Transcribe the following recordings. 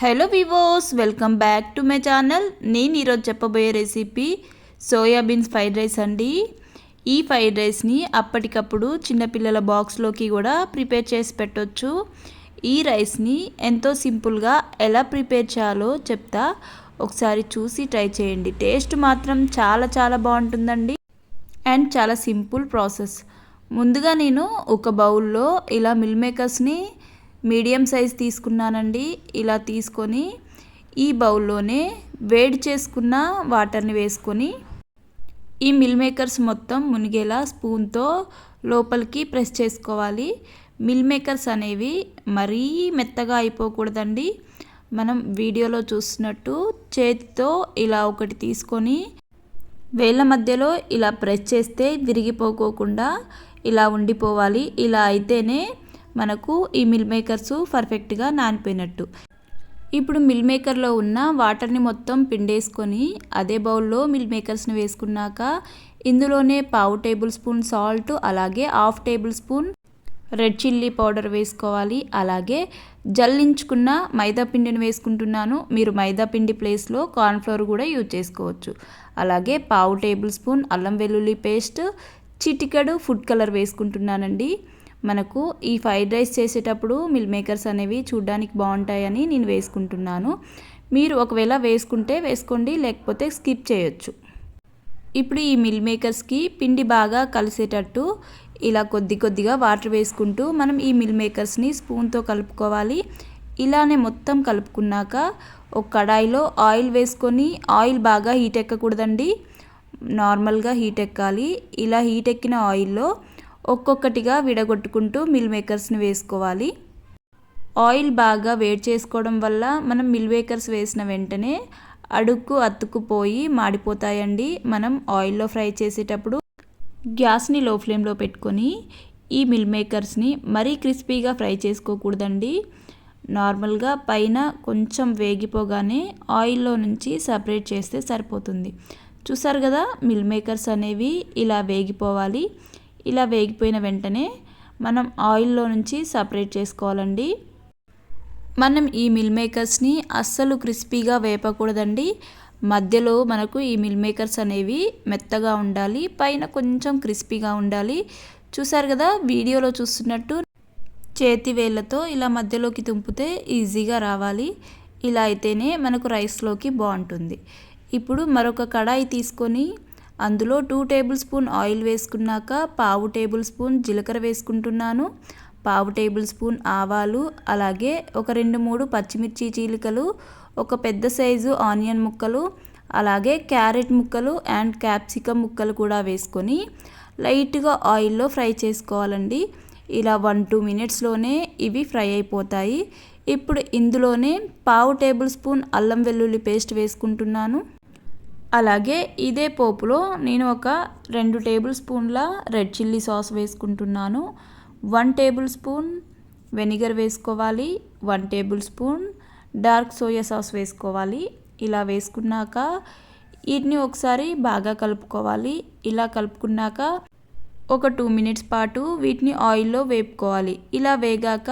Hello వివోస్ welcome back to my channel నేను ఈరోజు చెప్పబోయే రెసిపీ సోయాబీన్స్ ఫ్రైడ్ రైస్ అండి. ఈ ఫ్రైడ్ రైస్ని అప్పటికప్పుడు చిన్నపిల్లల బాక్స్లోకి కూడా ప్రిపేర్ చేసి పెట్టొచ్చు. ఈ రైస్ని ఎంతో సింపుల్గా ఎలా ప్రిపేర్ చేయాలో చెప్తా. ఒకసారి చూసి ట్రై చేయండి. టేస్ట్ మాత్రం చాలా చాలా బాగుంటుందండి. అండ్ చాలా సింపుల్ ప్రాసెస్ ముందుగా నేను ఒక బౌల్లో ఇలా మిల్ మేకర్స్ని మీడియం సైజ్ తీసుకున్నానండి. ఇలా తీసుకొని ఈ బౌల్లోనే వేడి చేసుకున్న వాటర్ని వేసుకొని ఈ మిల్ మేకర్స్ మొత్తం మునిగేలా స్పూన్తో లోపలికి ప్రెస్ చేసుకోవాలి. మిల్ మేకర్స్ అనేవి మరీ మెత్తగా అయిపోకూడదండి. మనం వీడియోలో చూస్తున్నట్టు చేతితో ఇలా ఒకటి తీసుకొని వేళ్ళ మధ్యలో ఇలా ప్రెస్ చేస్తే విరిగిపోకోకుండా ఇలా ఉండిపోవాలి. ఇలా అయితేనే మనకు ఈ మిల్ మేకర్స్ పర్ఫెక్ట్గా నానిపోయినట్టు. ఇప్పుడు మిల్ మేకర్లో ఉన్న వాటర్ని మొత్తం పిండేసుకొని అదే బౌల్లో మిల్ మేకర్స్ని వేసుకున్నాక ఇందులోనే పావు టేబుల్ స్పూన్ సాల్ట్ అలాగే half tablespoon red chilli powder వేసుకోవాలి. అలాగే జల్లించుకున్న మైదా పిండిని వేసుకుంటున్నాను. మీరు మైదా పిండి ప్లేస్లో కార్న్ఫ్లోర్ కూడా యూజ్ చేసుకోవచ్చు. అలాగే పావు టేబుల్ స్పూన్ అల్లం వెల్లుల్లి పేస్ట్ చిటికెడు ఫుడ్ కలర్ వేసుకుంటున్నానండి. మనకు ఈ ఫ్రైడ్ రైస్ చేసేటప్పుడు మిల్ మేకర్స్ అనేవి చూడ్డానికి బాగుంటాయని నేను వేసుకుంటున్నాను. మీరు ఒకవేళ వేసుకుంటే వేసుకోండి లేకపోతే స్కిప్ చేయొచ్చు. ఇప్పుడు ఈ మిల్ మేకర్స్కి పిండి బాగా కలిసేటట్టు ఇలా కొద్ది కొద్దిగా వాటర్ వేసుకుంటూ మనం ఈ మిల్ మేకర్స్ని స్పూన్తో కలుపుకోవాలి. ఇలానే మొత్తం కలుపుకున్నాక ఒక కడాయిలో ఆయిల్ వేసుకొని ఆయిల్ బాగా హీట్ ఎక్కకూడదండి. నార్మల్గా హీట్ ఎక్కాలి. ఇలా హీట్ ఎక్కిన ఆయిల్లో ఒక్కొక్కటిగా విడగొట్టుకుంటూ మిల్ మేకర్స్ని వేసుకోవాలి. ఆయిల్ బాగా వేడి చేసుకోవడం వల్ల మనం మిల్ మేకర్స్ వేసిన వెంటనే అడుక్కు అతుక్కుపోయి మాడిపోతాయండి. మనం ఆయిల్లో ఫ్రై చేసేటప్పుడు గ్యాస్ని లో ఫ్లేమ్లో పెట్టుకొని ఈ మిల్ మేకర్స్ని మరీ క్రిస్పీగా ఫ్రై చేసుకోకూడదండి. నార్మల్గా పైన కొంచెం వేగిపోగానే ఆయిల్లో నుంచి సపరేట్ చేస్తే సరిపోతుంది. చూసారు కదా మిల్ మేకర్స్ అనేవి ఇలా వేగిపోవాలి. ఇలా వేగిపోయిన వెంటనే మనం ఆయిల్లో నుంచి సపరేట్ చేసుకోవాలండి. మనం ఈ మిల్ మేకర్స్ని అస్సలు క్రిస్పీగా వేపకూడదండి. మధ్యలో మనకు ఈ మిల్ మేకర్స్ అనేవి మెత్తగా ఉండాలి పైన కొంచెం క్రిస్పీగా ఉండాలి. చూసారు కదా వీడియోలో చూస్తున్నట్టు చేతి వేళ్ళతో ఇలా మధ్యలోకి తుంపితే ఈజీగా రావాలి. ఇలా అయితేనే మనకు రైస్లోకి బాగుంటుంది. ఇప్పుడు మరొక కడాయి తీసుకొని అందులో టూ టేబుల్ స్పూన్ ఆయిల్ వేసుకున్నాక పావు టేబుల్ స్పూన్ జీలకర్ర వేసుకుంటున్నాను. పావు టేబుల్ స్పూన్ ఆవాలు అలాగే ఒక రెండు మూడు పచ్చిమిర్చి చీలికలు ఒక పెద్ద సైజు ఆనియన్ ముక్కలు అలాగే క్యారెట్ ముక్కలు అండ్ క్యాప్సికమ్ ముక్కలు కూడా వేసుకొని లైట్గా ఆయిల్లో ఫ్రై చేసుకోవాలండి. ఇలా వన్ టూ మినిట్స్లోనే ఇవి ఫ్రై అయిపోతాయి. ఇప్పుడు ఇందులోనే పావు టేబుల్ స్పూన్ అల్లం వెల్లుల్లి పేస్ట్ వేసుకుంటున్నాను. అలాగే ఇదే పోపులో నేను ఒక రెండు టేబుల్ స్పూన్ల రెడ్ చిల్లీ సాస్ వేసుకుంటున్నాను. వన్ టేబుల్ స్పూన్ వెనిగర్ వేసుకోవాలి. One tablespoon dark soya sauce వేసుకోవాలి. ఇలా వేసుకున్నాక వీటిని ఒకసారి బాగా కలుపుకోవాలి. ఇలా కలుపుకున్నాక ఒక టూ మినిట్స్ పాటు వీటిని ఆయిల్లో వేపుకోవాలి. ఇలా వేగాక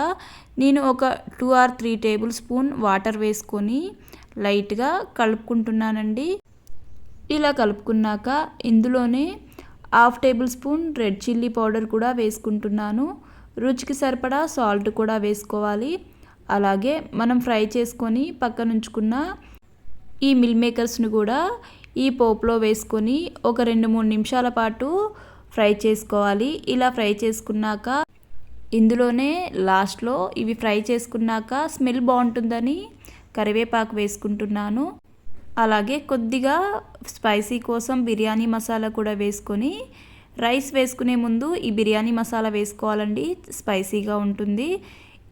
నేను ఒక two or three tablespoon water వేసుకొని లైట్గా కలుపుకుంటున్నానండి. ఇలా కలుపుకున్నాక ఇందులోనే half tablespoon red chilli powder కూడా వేసుకుంటున్నాను. రుచికి సరిపడా సాల్ట్ కూడా వేసుకోవాలి. అలాగే మనం ఫ్రై చేసుకొని పక్కనుంచుకున్న ఈ మిల్ మేకర్స్ని కూడా ఈ పోపులో వేసుకొని ఒక రెండు మూడు నిమిషాల పాటు ఫ్రై చేసుకోవాలి. ఇలా ఫ్రై చేసుకున్నాక ఇందులోనే లాస్ట్లో ఇవి ఫ్రై చేసుకున్నాక స్మెల్ బాగుంటుందని కరివేపాకు వేసుకుంటున్నాను. అలాగే కొద్దిగా స్పైసీ కోసం బిర్యానీ మసాలా కూడా వేసుకొని రైస్ వేసుకునే ముందు ఈ బిర్యానీ మసాలా వేసుకోవాలండి. స్పైసీగా ఉంటుంది.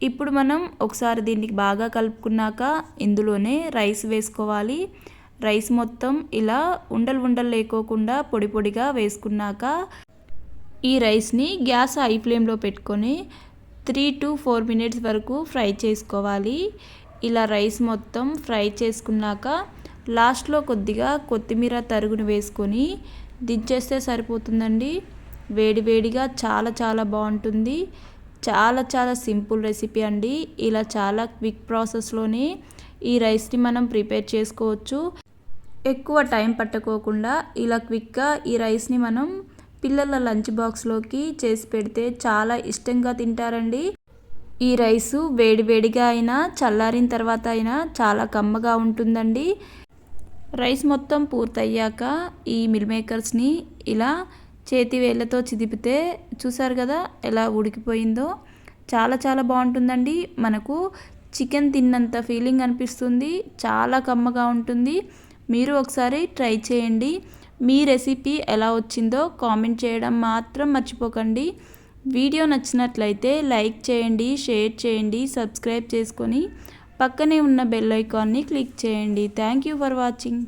ఇప్పుడు మనం ఒకసారి దీనికి బాగా కలుపుకున్నాక ఇందులోనే రైస్ వేసుకోవాలి. రైస్ మొత్తం ఇలా ఉండలు ఉండలు లేకోకుండా పొడి పొడిగా వేసుకున్నాక ఈ రైస్ని గ్యాస్ హై ఫ్లేమ్లో పెట్టుకొని త్రీ టు ఫోర్ మినిట్స్ వరకు ఫ్రై చేసుకోవాలి. ఇలా రైస్ మొత్తం ఫ్రై చేసుకున్నాక లాస్ట్లో కొద్దిగా కొత్తిమీర తరుగును వేసుకొని దించేస్తే సరిపోతుందండి. వేడివేడిగా చాలా చాలా బాగుంటుంది. చాలా చాలా సింపుల్ రెసిపీ అండి. ఇలా చాలా క్విక్ ప్రాసెస్లోనే ఈ రైస్ని మనం ప్రిపేర్ చేసుకోవచ్చు. ఎక్కువ టైం పట్టుకోకుండా ఇలా క్విక్గా ఈ రైస్ని మనం పిల్లల లంచ్ బాక్స్లోకి చేసి పెడితే చాలా ఇష్టంగా తింటారండి. ఈ రైసు వేడివేడిగా అయినా చల్లారిన తర్వాత అయినా చాలా కమ్మగా ఉంటుందండి. రైస్ మొత్తం పూర్తయ్యాక ఈ మిల్ మేకర్స్ని ఇలా చేతి వేళ్ళతో చిదిపితే చూసారు కదా ఎలా ఉడికిపోయిందో? చాలా చాలా బాగుంటుందండి. మనకు చికెన్ తిన్నంత ఫీలింగ్ అనిపిస్తుంది. చాలా కమ్మగా ఉంటుంది. మీరు ఒకసారి ట్రై చేయండి. మీ రెసిపీ ఎలా వచ్చిందో కామెంట్ చేయడం మాత్రం మర్చిపోకండి. వీడియో నచ్చినట్లయితే లైక్ చేయండి షేర్ చేయండి సబ్స్క్రైబ్ చేసుకొని పక్కనే ఉన్న బెల్ ఐకాన్ని క్లిక్ చేయండి. Thank you for watching